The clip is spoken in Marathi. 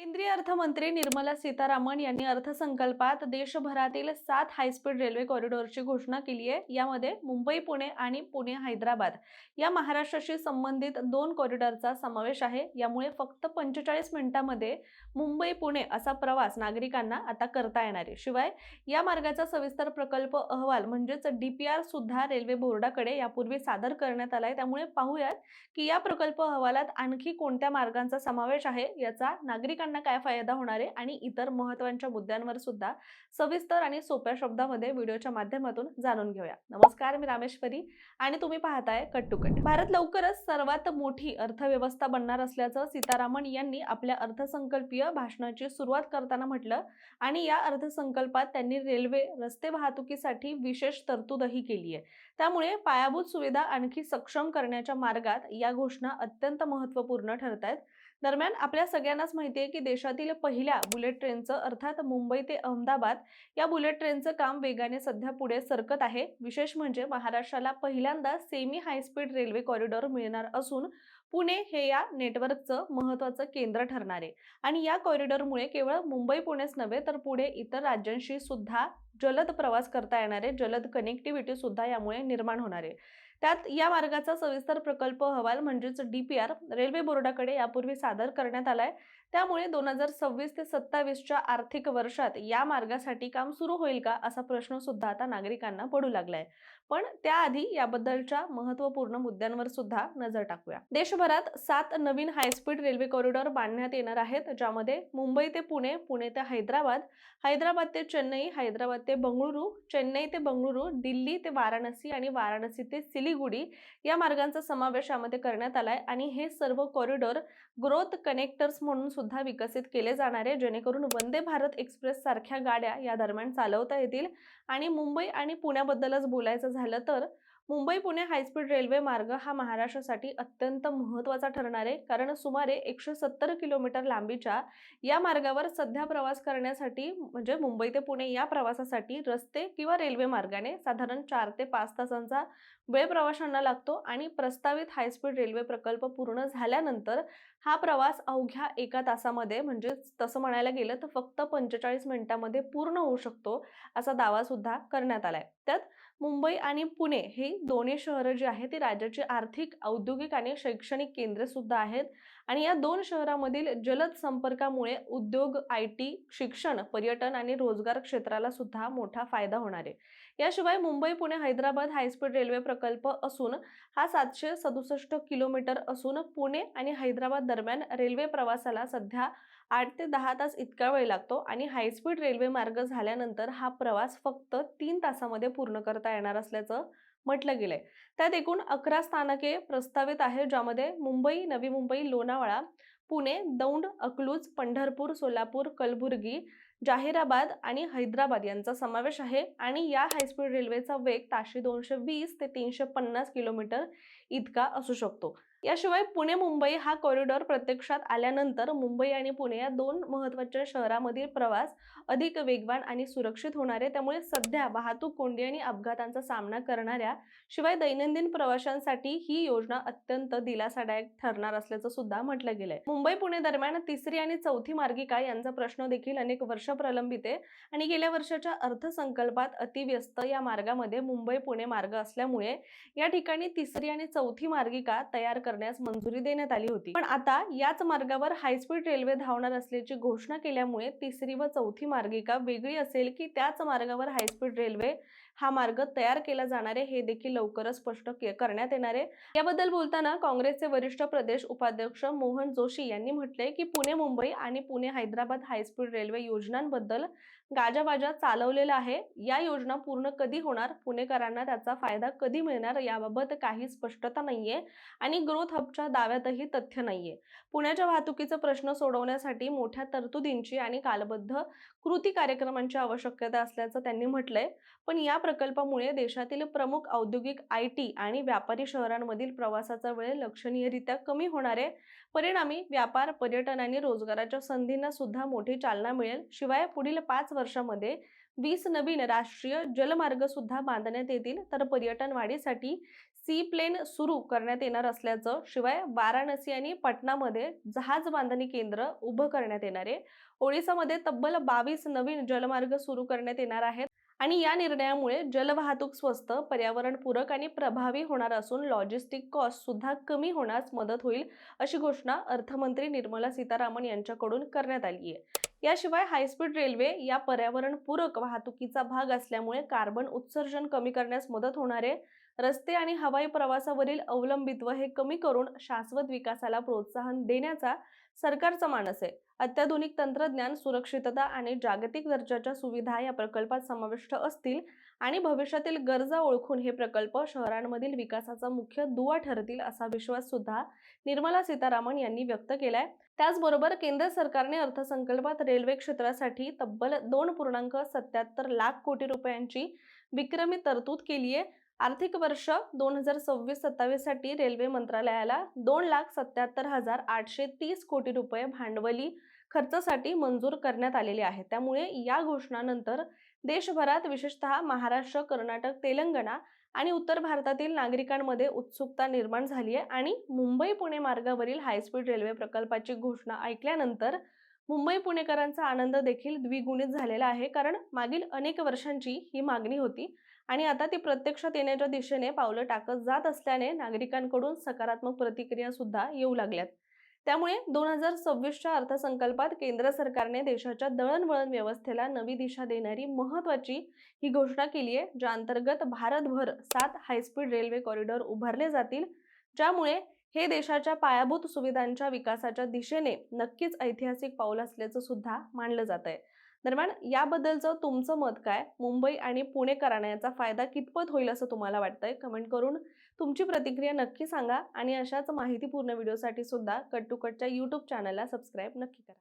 केंद्रीय अर्थमंत्री निर्मला सीतारामन यांनी अर्थसंकल्पात देशभरातील सात हायस्पीड रेल्वे कॉरिडॉरची घोषणा केली आहे. यामध्ये मुंबई पुणे आणि पुणे हैदराबाद या महाराष्ट्राशी संबंधित दोन कॉरिडॉरचा समावेश आहे. यामुळे फक्त पंचेचाळीस मिनिटांमध्ये मुंबई पुणे असा प्रवास नागरिकांना आता करता येणार आहे. शिवाय या मार्गाचा सविस्तर प्रकल्प अहवाल म्हणजेच डीपीआर सुद्धा रेल्वे बोर्डाकडे यापूर्वी सादर करण्यात आलाय त्यामुळे पाहूयात की या प्रकल्प अहवालात आणखी कोणत्या मार्गांचा समावेश आहे याचा नागरिकांना काय फायदा होणार आहे आणि इतर महत्त्वाच्या मुद्द्यांवर सुद्धा सविस्तर आणि सोप्या शब्दामध्ये व्हिडिओच्या माध्यमातून जाणून घेऊया. नमस्कार मी रामेश्वरी आणि तुम्ही पाहताय कट टू कट. भारत लवकरच सर्वात मोठी अर्थव्यवस्था बनणार असल्याचं सीतारामन यांनी आपल्या अर्थसंकल्पीय भाषणाची सुरुवात करताना म्हटलं आणि या अर्थसंकल्पात त्यांनी रेल्वे रस्ते वाहतुकीसाठी विशेष तरतूदही केली आहे. त्यामुळे पायाभूत सुविधा आणखी सक्षम करण्याच्या मार्गात या घोषणा अत्यंत महत्त्वपूर्ण ठरत आहेत दरम्यान आपल्या सगळ्यांनाच माहिती आहे की देशातील पहिल्या बुलेट ट्रेनचं अर्थात मुंबई ते अहमदाबाद या बुलेट ट्रेनचं काम वेगाने सध्या पुढे सरकत आहे. विशेष म्हणजे महाराष्ट्राला पहिल्यांदा सेमी हायस्पीड रेल्वे कॉरिडॉर मिळणार असून पुणे हे या नेटवर्कचं महत्त्वाचं केंद्र ठरणार आहे. आणि या कॉरिडॉरमुळे केवळ मुंबई पुणेच नव्हे तर पुढे इतर राज्यांशी सुद्धा जलद प्रवास करता येणार आहे. जलद कनेक्टिव्हिटी सुद्धा यामुळे निर्माण होणार आहे. त्यात या मार्गाचा सविस्तर प्रकल्प अहवाल म्हणजेच डी पी आर रेल्वे बोर्डाकडे यापूर्वी सादर करण्यात आलाय. त्यामुळे दोन हजार सव्वीस ते सत्तावीसच्या आर्थिक वर्षात या मार्गासाठी काम सुरू होईल का असा प्रश्न सुद्धा आता नागरिकांना पडू लागलाय. पण त्याआधी याबद्दलच्या महत्त्वपूर्ण मुद्द्यांवर सुद्धा नजर टाकूया. देशभरात सात नवीन हायस्पीड रेल्वे कॉरिडॉर बांधण्यात येणार आहेत ज्यामध्ये मुंबई ते पुणे पुणे ते हैदराबाद हैदराबाद ते चेन्नई हैदराबाद ते बंगळुरू चेन्नई ते बंगळुरू दिल्ली ते वाराणसी आणि वाराणसी ते सिलिगुडी या मार्गांचा समावेश यामध्ये करण्यात आलाय आणि हे सर्व कॉरिडॉर ग्रोथ कनेक्टर्स म्हणून सुद्धा विकसित केले जाणार आहे. जेणेकरून वंदे भारत एक्सप्रेस सारख्या गाड्या या दरम्यान चालवता येतील आणि मुंबई आणि पुण्याबद्दलच बोलायचं झालं तर? मुंबई पुणे हायस्पीड रेल्वे मार्ग हा महाराष्ट्रासाठी अत्यंत महत्त्वाचा ठरणार आहे. कारण सुमारे एकशे सत्तर किलोमीटर लांबीच्या या मार्गावर सध्या प्रवास करण्यासाठी म्हणजे मुंबई ते पुणे या प्रवासासाठी रस्ते किंवा रेल्वे मार्गाने साधारण चार ते पाच तासांचा वेळ प्रवाशांना लागतो आणि प्रस्तावित हायस्पीड रेल्वे प्रकल्प पूर्ण झाल्यानंतर हा प्रवास अवघ्या एका तासामध्ये म्हणजे तसं म्हणायला गेलं तर फक्त पंचेचाळीस मिनिटांमध्ये पूर्ण होऊ शकतो असा दावा सुद्धा करण्यात आलाय. त्यात मुंबई आणि पुणे ही दोन्ही शहरं जी आहेत ती राज्याची आर्थिक औद्योगिक आणि शैक्षणिक केंद्रे सुद्धा आहेत. आणि या दोन शहरामधील जलद संपर्कामुळे उद्योग आय टी शिक्षण पर्यटन आणि रोजगार क्षेत्राला सुद्धा मोठा फायदा होणार आहे. याशिवाय Mumbai Pune Hyderabad high speed railway प्रकल्प असून हा सातशे सदुसष्ट किलोमीटर असून पुणे आणि हैदराबाद दरम्यान रेल्वे प्रवासाला सध्या आठ ते दहा तास इतका वेळ लागतो आणि हायस्पीड रेल्वे मार्ग झाल्यानंतर हा प्रवास फक्त तीन तासामध्ये पूर्ण करता येणार असल्याचं म्हटलं गेलंय. त्यात एकूण अकरा स्थानके प्रस्तावित आहेत ज्यामध्ये मुंबई नवी मुंबई लोणावळा पुणे दौंड अकलूज पंढरपूर सोलापूर कलबुर्गी जाहिराबाद आणि हैदराबाद यांचा समावेश आहे. आणि या हायस्पीड रेल्वेचा वेग ताशी दोनशे वीस ते तीनशे पन्नास किलोमीटर इतका असू शकतो. याशिवाय पुणे मुंबई हा कॉरिडॉर प्रत्यक्षात आल्यानंतर मुंबई आणि पुणे या दोन महत्त्वाच्या शहरामधील प्रवास अधिक वेगवान आणि सुरक्षित होणार आहे त्यामुळे सध्या वाहतूक कोंडी आणि अपघातांचा सामना करणाऱ्या शिवाय दैनंदिन प्रवाशांसाठी ही योजना अत्यंत दिलासादायक ठरणार असल्याचं सुद्धा म्हटलं गेलंय. मुंबई पुणे दरम्यान तिसरी आणि चौथी मार्गिका यांचा प्रश्न देखील अनेक वर्ष प्रलंबित आहे आणि गेल्या वर्षाच्या अर्थसंकल्पात अतिव्यस्त या मार्गामध्ये मुंबई पुणे मार्ग असल्यामुळे या ठिकाणी तिसरी आणि चौथी मार्गिका तयार करण्यास मंजुरी देण्यात आली होती. पण आता याच मार्गावर हायस्पीड रेल्वे धावणार असल्याची घोषणा केल्यामुळे तिसरी व चौथी मार्गिका वेगळी असेल की त्याच मार्गावर हायस्पीड रेल्वे हा मार्ग तयार केला जाणार आहे हे देखील लवकरच स्पष्ट के- करण्यात येणार आहे. याबद्दल बोलताना काँग्रेसचे वरिष्ठ प्रदेश उपाध्यक्ष मोहन जोशी यांनी म्हटलंय की पुणे मुंबई आणि पुणे हैदराबाद हायस्पीड रेल्वे योजनांबद्दल गाजावाजा चालवलेला आहे. या योजना पूर्ण कधी होणार? पुणेकरांना त्याचा फायदा कधी मिळणार? याबाबत काही स्पष्टता नाहीये आणि ग्रोथ हबच्या दाव्यातही तथ्य नाहीये. पुण्याच्या वाहतुकीचा प्रश्न सोडवण्यासाठी मोठ्या तरतुदींची आणि कालबद्ध कृती कार्यक्रमांची आवश्यकता असल्याचं त्यांनी म्हटलंय. पण या प्रकल्पामुळे देशातील प्रमुख औद्योगिक आय टी आणि व्यापारी शहरांमधील प्रवासाचा वेळ लक्षणीयरित्या कमी होणार आहे परिणामी व्यापार पर्यटन आणि रोजगाराच्या संधींना सुद्धा मोठी चालना मिळेल. शिवाय पुढील पाच वर्षामध्ये वीस नवीन राष्ट्रीय जलमार्ग सुद्धा बांधण्यात येतील. तर पर्यटन वाढीसाठी सी प्लेन सुरू करण्यात येणार असल्याचं शिवाय वाराणसी आणि पटनामध्ये जहाज बांधणी केंद्र उभं करण्यात येणार आहे. ओडिसामध्ये तब्बल बावीस नवीन जलमार्ग सुरू करण्यात येणार आहेत. आणि या निर्णयामुळे जलवाहतूक स्वस्त पर्यावरणपूरक आणि प्रभावी होणार असून लॉजिस्टिक कॉस्ट सुद्धा कमी होण्यास मदत होईल अशी घोषणा अर्थमंत्री निर्मला सीतारामन यांच्याकडून करण्यात आली आहे. याशिवाय हायस्पीड रेल्वे या पर्यावरणपूरक वाहतुकीचा भाग असल्यामुळे कार्बन उत्सर्जन कमी करण्यास मदत होणार आहे. रस्ते आणि हवाई प्रवासावरील अवलंबित्व हे कमी करून शाश्वत विकासाला प्रोत्साहन देण्याचा सरकारचा मानस आहे. अत्याधुनिक तंत्रज्ञान सुरक्षितता आणि जागतिक दर्जाच्या सुविधा या प्रकल्पात समाविष्ट असतील आणि भविष्यातील गरजा ओळखून हे प्रकल्प शहरांमधील विकासाचा मुख्य दुवा ठरतील असा विश्वास सुद्धा निर्मला सीतारामन यांनी व्यक्त केलाय. त्याचबरोबर केंद्र सरकारने अर्थसंकल्पात रेल्वे क्षेत्रासाठी तब्बल दोन पूर्णांक सत्याहत्तर लाख कोटी रुपयांची विक्रमी तरतूद केली आहे आर्थिक वर्ष दोन हजार सव्वीस सत्तावीससाठी रेल्वे मंत्रालयाला दोन लाख सत्याहत्तर हजार आठशे तीस कोटी रुपये भांडवली खर्चासाठी मंजूर करण्यात आलेले आहे. त्यामुळे या घोषणानंतर देशभरात विशेषतः महाराष्ट्र कर्नाटक तेलंगणा आणि उत्तर भारतातील नागरिकांमध्ये उत्सुकता निर्माण झाली आहे आणि मुंबई पुणे मार्गावरील हायस्पीड रेल्वे प्रकल्पाची घोषणा ऐकल्यानंतर मुंबई पुणेकरांचा आनंद देखील द्विगुणित झालेला आहे. कारण मागील अनेक वर्षांची ही मागणी होती. आणि आता ती प्रत्यक्षात येण्याच्या दिशेने पावलं टाकत जात असल्याने नागरिकांकडून सकारात्मक प्रतिक्रिया सुद्धा येऊ लागल्यात. त्यामुळे दोन हजार सव्वीसच्या अर्थसंकल्पात केंद्र सरकारने देशाच्या दळणवळण व्यवस्थेला नवी दिशा देणारी महत्वाची ही घोषणा केली आहे ज्या अंतर्गत भारतभर सात हायस्पीड रेल्वे कॉरिडॉर उभारले जातील. ज्यामुळे हे देशाच्या पायाभूत सुविधांच्या विकासाच्या दिशेने नक्कीच ऐतिहासिक पाऊल असल्याचं सुद्धा मानलं जात आहे दरम्यान याबद्दलचं तुमचं मत काय? मुंबई आणि पुणेकरांना याचा फायदा कितपत होईल असं तुम्हाला वाटतंय? कमेंट करून तुमची प्रतिक्रिया नक्की सांगा आणि अशाच माहितीपूर्ण व्हिडिओसाठी सुद्धा कट टू कटच्या यूट्यूब चॅनलला सबस्क्राईब नक्की करा.